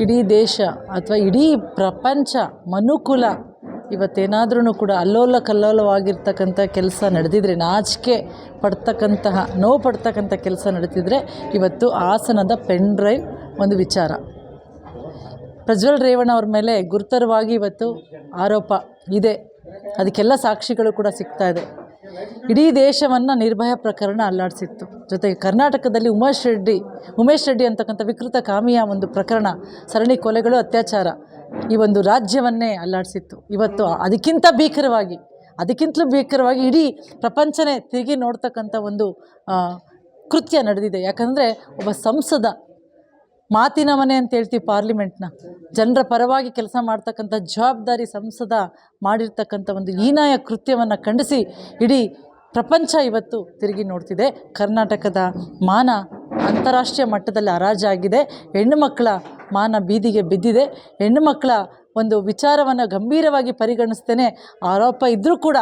ಇಡೀ ದೇಶ ಅಥವಾ ಇಡೀ ಪ್ರಪಂಚ ಮನುಕುಲ ಇವತ್ತೇನಾದ್ರೂ ಕೂಡ ಅಲ್ಲೋಲ ಕಲ್ಲೋಲವಾಗಿರ್ತಕ್ಕಂಥ ಕೆಲಸ ನಡೆದಿದ್ರೆ, ನಾಚಿಕೆ ಪಡ್ತಕ್ಕಂತಹ, ನೋವು ಪಡ್ತಕ್ಕಂಥ ಕೆಲಸ ನಡೀತಿದ್ರೆ ಇವತ್ತು ಹಾಸನದ ಪೆನ್ ಡ್ರೈವ್ ಒಂದು ವಿಚಾರ. ಪ್ರಜ್ವಲ್ ರೇವಣ್ಣ ಅವ್ರ ಮೇಲೆ ಗುರುತರವಾಗಿ ಇವತ್ತು ಆರೋಪ ಇದೆ. ಅದಕ್ಕೆಲ್ಲ ಸಾಕ್ಷಿಗಳು ಕೂಡ ಸಿಗ್ತಾ ಇದೆ. ಇಡೀ ದೇಶವನ್ನು ನಿರ್ಭಯ ಪ್ರಕರಣ ಅಲ್ಲಾಡಿಸಿತ್ತು. ಜೊತೆಗೆ ಕರ್ನಾಟಕದಲ್ಲಿ ಉಮೇಶ್ ರೆಡ್ಡಿ ಉಮೇಶ್ ರೆಡ್ಡಿ ಅಂತಕ್ಕಂಥ ವಿಕೃತ ಕಾಮಿಯ ಒಂದು ಪ್ರಕರಣ, ಸರಣಿ ಕೊಲೆಗಳು, ಅತ್ಯಾಚಾರ ಈ ಒಂದು ರಾಜ್ಯವನ್ನೇ ಅಲ್ಲಾಡಿಸಿತ್ತು. ಇವತ್ತು ಅದಕ್ಕಿಂತ ಭೀಕರವಾಗಿ, ಅದಕ್ಕಿಂತಲೂ ಭೀಕರವಾಗಿ ಇಡೀ ಪ್ರಪಂಚನೇ ತಿರುಗಿ ನೋಡ್ತಕ್ಕಂಥ ಒಂದು ಕೃತ್ಯ ನಡೆದಿದೆ. ಯಾಕಂದರೆ ಒಬ್ಬ ಸಂಸದ ಮಾತಿನ ಮನೆ ಅಂತ ಹೇಳ್ತೀವಿ ಪಾರ್ಲಿಮೆಂಟ್ನ. ಜನರ ಪರವಾಗಿ ಕೆಲಸ ಮಾಡ್ತಕ್ಕಂಥ ಜವಾಬ್ದಾರಿ ಸಂಸದ ಮಾಡಿರ್ತಕ್ಕಂಥ ಒಂದು ಹೀನಾಯ ಕೃತ್ಯವನ್ನು ಖಂಡಿಸಿ ಇಡೀ ಪ್ರಪಂಚ ಇವತ್ತು ತಿರುಗಿ ನೋಡ್ತಿದೆ. ಕರ್ನಾಟಕದ ಮಾನ ಅಂತಾರಾಷ್ಟ್ರೀಯ ಮಟ್ಟದಲ್ಲಿ ಹರಾಜಾಗಿದೆ ಹೆಣ್ಣು ಮಕ್ಕಳ ಮಾನ ಬೀದಿಗೆ ಬಿದ್ದಿದೆ. ಹೆಣ್ಣು ಮಕ್ಕಳ ಒಂದು ವಿಚಾರವನ್ನು ಗಂಭೀರವಾಗಿ ಪರಿಗಣಿಸ್ತೇನೆ. ಆರೋಪ ಇದ್ದರೂ ಕೂಡ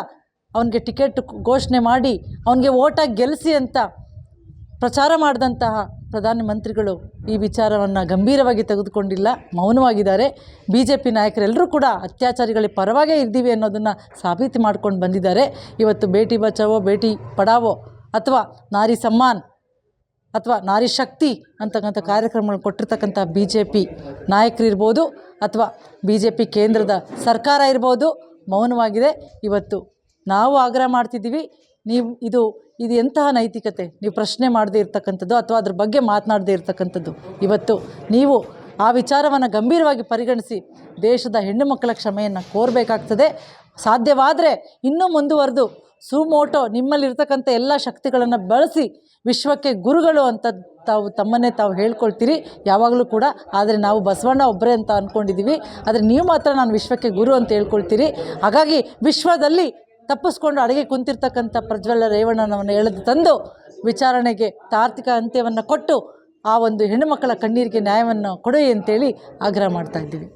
ಅವನಿಗೆ ಟಿಕೆಟ್ ಘೋಷಣೆ ಮಾಡಿ, ಅವನಿಗೆ ಓಟಾಗಿ ಗೆಲ್ಲಿಸಿ ಅಂತ ಪ್ರಚಾರ ಮಾಡಿದಂತಹ ಪ್ರಧಾನಮಂತ್ರಿಗಳು ಈ ವಿಚಾರವನ್ನು ಗಂಭೀರವಾಗಿ ತೆಗೆದುಕೊಂಡಿಲ್ಲ, ಮೌನವಾಗಿದ್ದಾರೆ. ಬಿ ಜೆ ಪಿ ನಾಯಕರೆಲ್ಲರೂ ಕೂಡ ಅತ್ಯಾಚಾರಿಗಳ ಪರವಾಗೇ ಇದ್ದೀವಿ ಅನ್ನೋದನ್ನು ಸಾಬೀತು ಮಾಡ್ಕೊಂಡು ಬಂದಿದ್ದಾರೆ. ಇವತ್ತು ಬೇಟಿ ಬಚಾವೋ, ಬೇಟಿ ಪಡಾವೋ, ಅಥವಾ ನಾರಿ ಸಮ್ಮಾನ್, ಅಥವಾ ನಾರಿ ಶಕ್ತಿ ಅಂತಕ್ಕಂಥ ಕಾರ್ಯಕ್ರಮಗಳು ಕೊಟ್ಟಿರ್ತಕ್ಕಂಥ ಬಿ ಜೆ ಪಿ ನಾಯಕರಿರ್ಬೋದು, ಅಥವಾ ಬಿ ಜೆ ಪಿ ಕೇಂದ್ರದ ಸರ್ಕಾರ ಇರ್ಬೋದು, ಮೌನವಾಗಿದೆ. ಇವತ್ತು ನಾವು ಆಗ್ರಹ ಮಾಡ್ತಿದ್ದೀವಿ. ನೀವು ಇದು ಇದು ಎಂತಹ ನೈತಿಕತೆ? ನೀವು ಪ್ರಶ್ನೆ ಮಾಡದೇ ಇರತಕ್ಕಂಥದ್ದು ಅಥವಾ ಅದ್ರ ಬಗ್ಗೆ ಮಾತನಾಡದೇ ಇರತಕ್ಕಂಥದ್ದು? ಇವತ್ತು ನೀವು ಆ ವಿಚಾರವನ್ನು ಗಂಭೀರವಾಗಿ ಪರಿಗಣಿಸಿ ದೇಶದ ಹೆಣ್ಣು ಮಕ್ಕಳ ಕ್ಷಮೆಯನ್ನು ಕೋರಬೇಕಾಗ್ತದೆ. ಸಾಧ್ಯವಾದರೆ ಇನ್ನೂ ಮುಂದುವರೆದು ಸುಮೋಟೋ ನಿಮ್ಮಲ್ಲಿರ್ತಕ್ಕಂಥ ಎಲ್ಲ ಶಕ್ತಿಗಳನ್ನು ಬಳಸಿ ವಿಶ್ವಕ್ಕೆ ಗುರುಗಳು ಅಂತ ತಾವು ತಮ್ಮನ್ನೇ ತಾವು ಹೇಳ್ಕೊಳ್ತೀರಿ. ಯಾವಾಗಲೂ ಕೂಡ. ಆದರೆ ನಾವು ಬಸವಣ್ಣ ಒಬ್ಬರೇ ಅಂತ ಅಂದ್ಕೊಂಡಿದ್ದೀವಿ ಆದರೆ ನೀವು ಮಾತ್ರ ನಾನು ವಿಶ್ವಕ್ಕೆ ಗುರು ಅಂತ ಹೇಳ್ಕೊಳ್ತೀರಿ. ಹಾಗಾಗಿ ವಿಶ್ವದಲ್ಲಿ ತಪ್ಪಿಸ್ಕೊಂಡು ಅಡುಗೆ ಕುಂತಿರ್ತಕ್ಕಂಥ ಪ್ರಜ್ವಲ ರೇವಣ್ಣನವನ್ನು ಎಳೆದು ತಂದು ವಿಚಾರಣೆಗೆ ತಾರ್ತಿಕ ಅಂತ್ಯವನ್ನು ಕೊಟ್ಟು ಆ ಒಂದು ಹೆಣ್ಣುಮಕ್ಕಳ ಕಣ್ಣೀರಿಗೆ ನ್ಯಾಯವನ್ನು ಕೊಡಿ ಅಂತೇಳಿ ಆಗ್ರಹ ಮಾಡ್ತಾ ಇದ್ದೀವಿ.